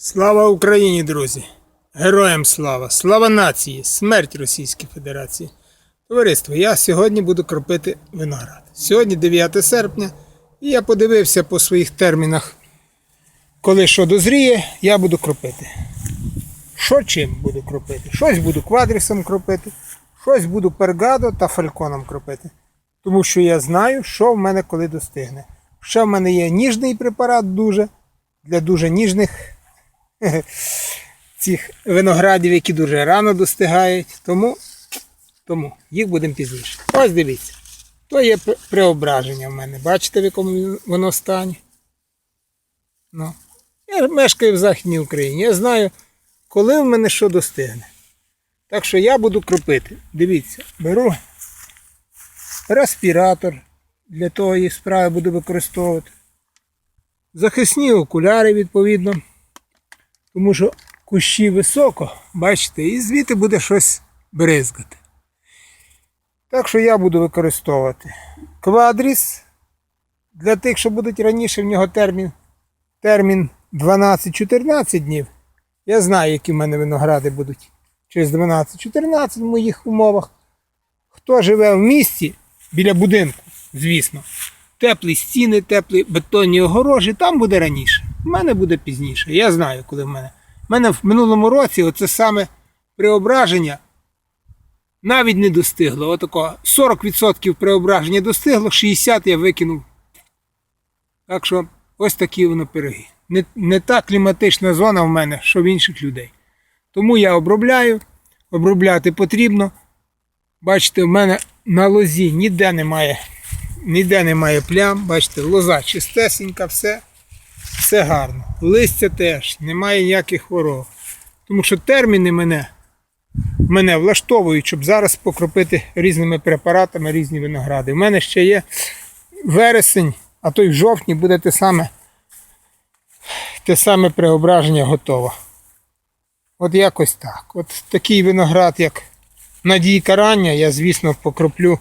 Слава Україні, друзі! Героям слава! Слава нації! Смерть Російській Федерації! Товариство, я сьогодні буду кропити виноград. Сьогодні 9 серпня, і я подивився по своїх термінах, коли що дозріє, я буду кропити. Що чим буду кропити? Щось буду квадрісом кропити, щось буду пергадо та фальконом кропити. Тому що я знаю, що в мене коли достигне. Ще в мене є ніжний препарат дуже для дуже ніжних цих виноградів, які дуже рано достигають. Тому, тому їх будемо пізніше. Ось дивіться. То є преображення в мене. Бачите, в якому воно стані? Ну. Я мешкаю в Західній Україні. Я знаю, коли в мене що достигне. Так що я буду кропити. Дивіться, беру респіратор для тої справи буду використовувати. Захисні окуляри, відповідно. Тому що кущі високо, бачите, і звідти буде щось бризгати. Так що я буду використовувати квадріс. Для тих, що будуть раніше в нього термін, термін 12-14 днів. Я знаю, які в мене виногради будуть через 12-14 в моїх умовах. Хто живе в місті біля будинку, звісно, теплі стіни, теплі бетонні огорожі, там буде раніше. У мене буде пізніше. Я знаю, коли в мене. У мене в минулому році оце саме преображення навіть не достигло. Отако 40% преображення достигло, 60% я викинув. Так що ось такі воно пироги. Не, не та кліматична зона в мене, що в інших людей. Тому я обробляю, обробляти потрібно. Бачите, в мене на лозі ніде немає, ніде немає плям. Бачите, лоза чистесенька, все, все гарно. Листя теж, немає ніяких хвороб. Тому що терміни мене, мене влаштовують, щоб зараз покропити різними препаратами різні виногради. У мене ще є вересень, а то й в жовтні буде те саме, те саме преображення готово. От якось так. От такий виноград, як Надійка рання, я, звісно, покроплю.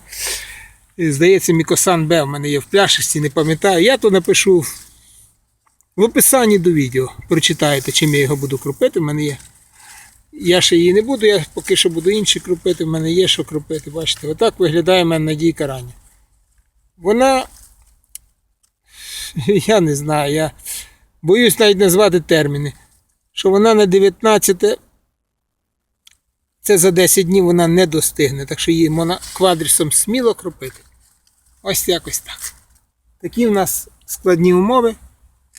Здається, Мікосан Б в мене є в пляшечці, не пам'ятаю. Я то напишу в описанні до відео. Прочитаєте, чим я його буду кропити. В мене є. Я ще її не буду, я поки що буду інші кропити, в мене є що кропити. Бачите, отак виглядає в мене Надійка рання. Вона. Я не знаю, я боюсь навіть назвати терміни. Що вона на 19 це за 10 днів вона не достигне, так що її можна квадрісом сміло кропити. Ось якось так. Такі в нас складні умови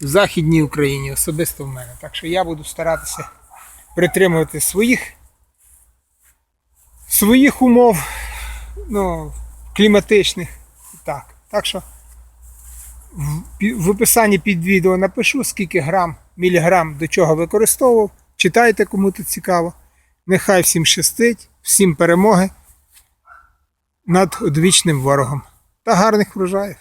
в Західній Україні, особисто в мене. Так що я буду старатися притримувати своїх, своїх умов ну, кліматичних. Так. так що в, описанні під відео напишу, скільки грам, міліграм до чого використовував. Читайте, кому тут цікаво. Нехай всім щастить, всім перемоги над одвічним ворогом та гарних врожаїв.